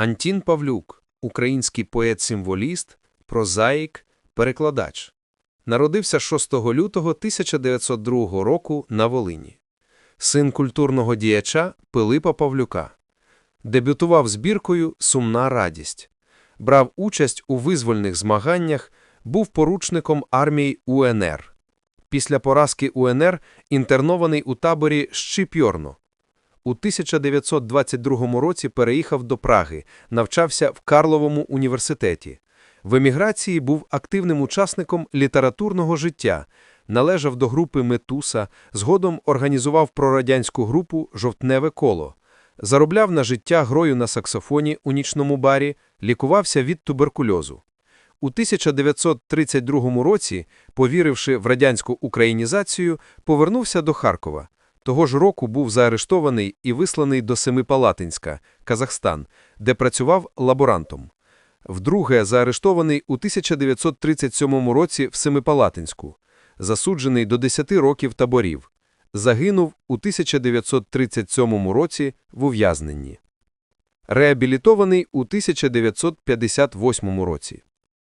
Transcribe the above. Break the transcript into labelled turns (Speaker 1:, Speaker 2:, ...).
Speaker 1: Антін Павлюк, український поет-символіст, прозаїк, перекладач. Народився 6 лютого 1902 року на Волині. Син культурного діяча Пилипа Павлюка. Дебютував збіркою Сумна радість. Брав участь у визвольних змаганнях, був поручником армії УНР. Після поразки УНР інтернований у таборі Щипьорно. У 1922 році переїхав до Праги, навчався в Карловому університеті. В еміграції був активним учасником літературного життя, належав до групи Метуса, згодом організував прорадянську групу «Жовтневе коло», заробляв на життя грою на саксофоні у нічному барі, лікувався від туберкульозу. У 1932 році, повіривши в радянську українізацію, повернувся до Харкова. Того ж року був заарештований і висланий до Семипалатинська, Казахстан, де працював лаборантом. Вдруге заарештований у 1937 році в Семипалатинську, засуджений до 10 років таборів. Загинув у 1937 році в ув'язненні. Реабілітований у 1958 році.